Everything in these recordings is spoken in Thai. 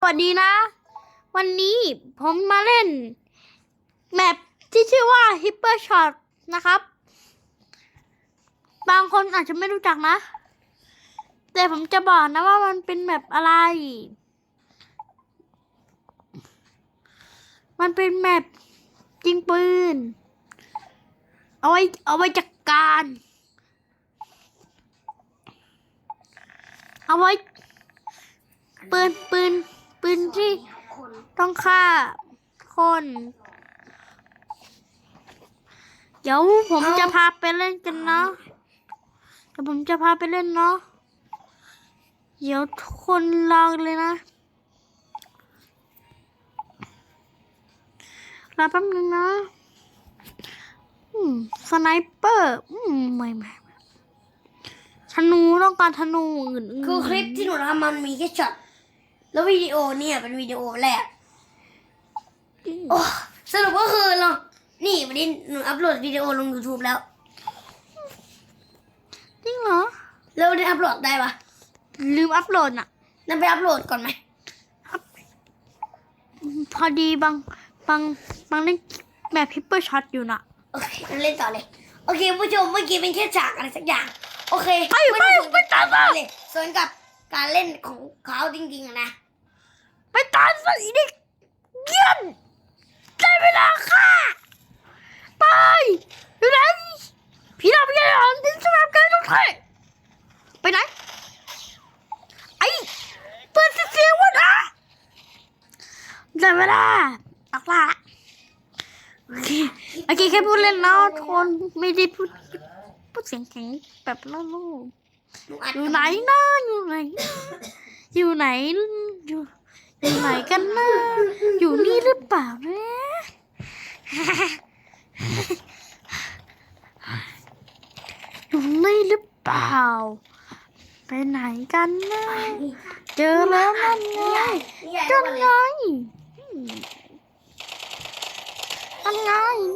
สวัสดีนะ วันนี้ผมมาเล่น แมปที่ชื่อว่า Hyper Shot นะครับ บางคนอาจจะไม่รู้จักนะ แต่ผมจะบอกนะว่ามันเป็นแมปอะไร มันเป็นแมปยิงปืน เอาไว้เอาไว้จัดการ เอาไว้ปืนปืน ปืนที่ต้องฆ่าคน เดี๋ยวผมจะพาไปเล่นกันเนาะเดี๋ยวผมจะพาไปเล่นเนาะเดี๋ยวทุกคนรอกันเลยนะรอแป๊บนึงนะสไนเปอร์อืมไม่ไม่ธนูต้องการธนูอื่นคือคลิปที่หนูทำมันมีแค่ช็อต แล้ววิดีโอเนี่ยเป็นวิดีโอแรกโอ้สรุปก็คือเรานี่วันนี้หนูอัพโหลดวิดีโอลง YouTube แล้ว จริงเหรอ แล้ววันนี้อัพโหลดได้ปะลืมอัพโหลดอะนั่นไปอัพโหลดก่อนไหม พอดีบางบางบางเล่นแบบพิปเปอร์ช็อตอยู่น่ะ โอเคงั้นเล่นต่อเลย โอเคผู้ชมเมื่อกี้เป็นแค่ฉากอะไรสักอย่าง โอเคไปไปด้ส่วนไปตามมาเลยส่วนกับ การเล่นของเขาจริงๆนะไปตามสิอีเด็กเยี่ยนได้เวลาค่ะไปอยู่ไหนพี่เราไปยังไงดิสรับกันทุกท่ไปไหนไอ้เปิดเสียงวะนะได้เวลาออกละโอเคโอเคแค่พูดเล่นเนาะทุกคนไม่ได้พูดพูดเสียงแข็งแบบเล่าลูกหนูอัด อยู่ไหนนะอยู่ไหน อยู่ไหนอยู่อยู่ไหนกันนะอยู่นี่หรือเปล่านะอยู่นี่หรือเปล่า ไปไหนกันนะเจอแล้วนั่นไงกันว่าไงนั่นไง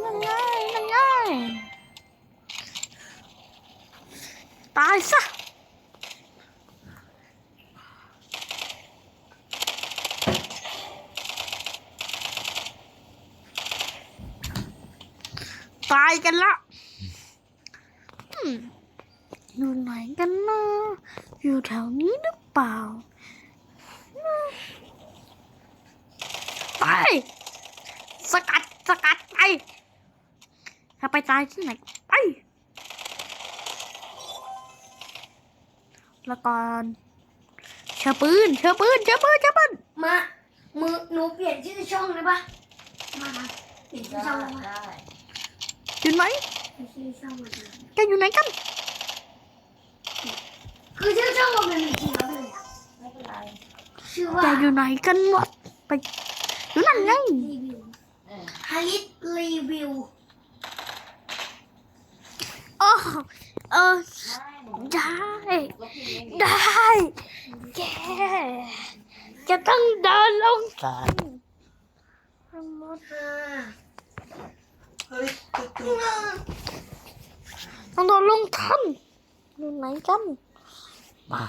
นั่นไงนั่นไงตายซะ ตายกันละอืมอยู่ไหนกันนะอยู่แถวนี้หรือเปล่าอืมไปสกัดสกัดไปถ้าไปตายที่ไหนไปแล้วก่อนเชือปืนเชือปืนเชือปืนเชือปืนมามือหนูเปลี่ยนชื่อช่องเลยปะมามาเปลี่ยนชื่อช่องเลยปะ อยู่ไหนเปลี่ยนชื่อช่องมาเลยแกอยู่ไหนกันคือชื่อช่องเราเป็นจริงแล้วเลยอะไม่เป็นไรชื่อว่าแกอยู่ไหนกันหมดไปอยู่นั่นไงรีวิวฮาริสรีวิวโอ้เออได้ได้แกจะต้องเดินลงสันทั้งหมดอ่า ต้องโดนลงทันอยู่ไหนกันมา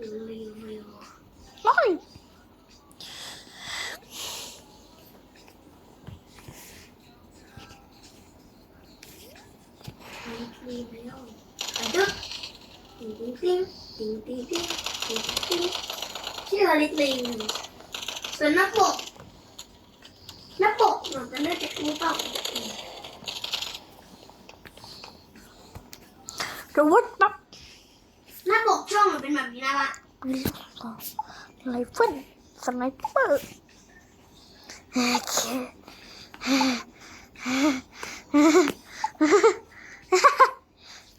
รีวิ ชื่อฮาริสรีวิวส่วนหน้าปกหน้าปกหนูจะเลือกจากนี้เปล่าระวัดปั๊บหน้าปกช่องมันเป็นแบบนี้นะวะไรเฟิลสไนเปอร์โอเค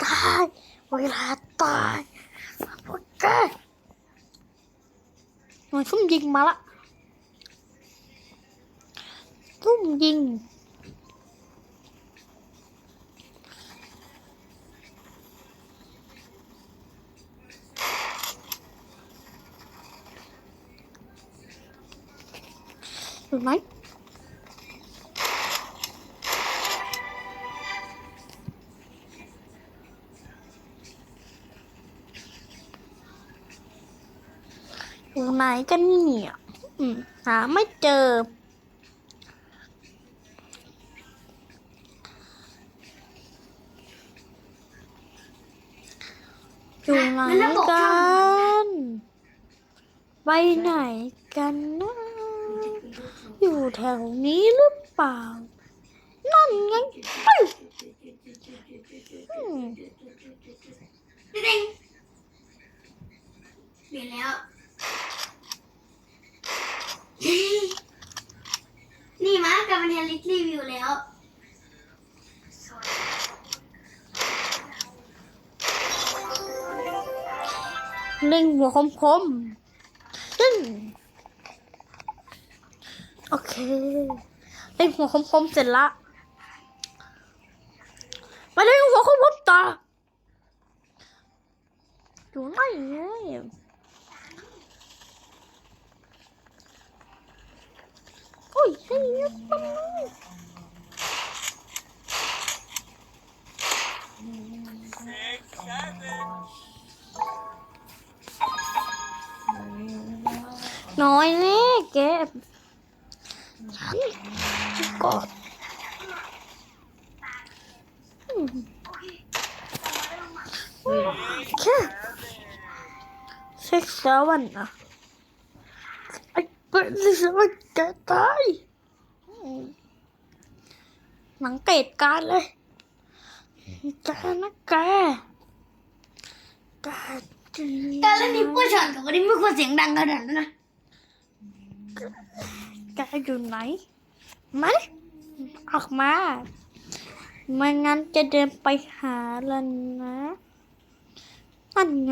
ตายเวลาตายโอเค หน่วยซุ่มยิงมาละซุ่มยิงอยู่ไหน อยู่ไหนกันเนี่ยอืมหาไม่เจอ อยู่ไหนกันไปไหนกันนะอยู่แถวนี้หรือเปล่า นั่นไง เล่งหัวคมคมๆอืมโอเคเล่งหัวคมคมเสร็จละมาเล่นหัวคมคมต่ออยู่ไหนเนี่ยโอ้ยให้ยบไปเลย น้อยแน่แกฉันกอดอืมแค่เซ็กซ์แล้ววันนะไอ้เป็นที่สมันแกตายอืมหนังเกตการเลยแกนะแกแกจริงการเล่นนิปเปอร์ช็อตกับวันนี้ไม่ควรเสียงดังขนาดนั้นนะ แกอยู่ไหนมาออกมาไม่งั้นจะเดินไปหาแล้วนะนั่นไง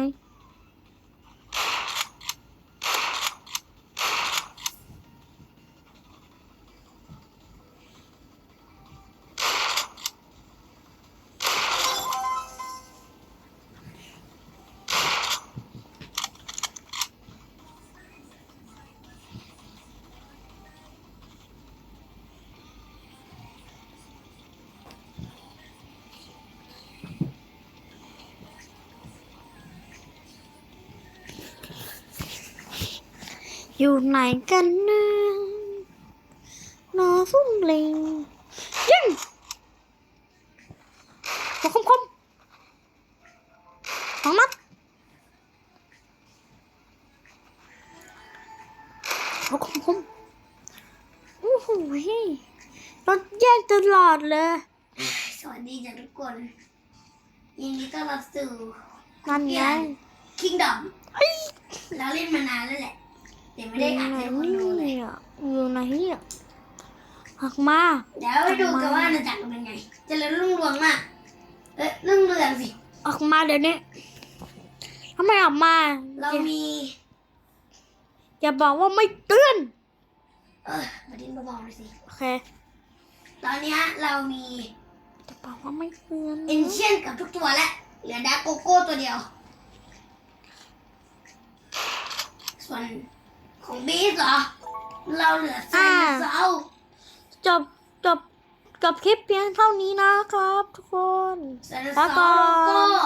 อยู่ไหนกันนะนอฟุ้งเลงยิงหัวคมคมสองนัดหัวคมคมโอ้โหรถแยกตลอดเลย สวัสดีจ้ะทุกคนยินดีต้อนรับสู่นั่นไงคิงดอมเฮ้ยเราเล่นมานานแล้วแหละ แต่ไม่อได้ยู่อ่านไหนให้คนดูเลยเนี่ยอยู่ไหนเนี่ยออกมาเดี๋ยวไปดูกันว่าอาณาจักรเป็นไงเจะเริญรุ่งเรืองมากเอ๊ะรุ่งเรืองสิออกมาเดี๋ยวนี้ทำไมออกมาเรามีอย่าบอกว่าไม่เตือนเออมาดิ้นเบาๆหน่อยสิโอเคตอนเนี้ยเรามีจะบอกว่าไม่เตือนเอนเชียนกับทุกตัวแล้วเหลือดาร์กโกโก้ตัวเดียว ส่วน ของบีสเหรอ เราเหลือไซเซาจบจบจบคลิปเพียงเท่านี้นะครับทุกคน ไซเซาแล้วก็แล้วก็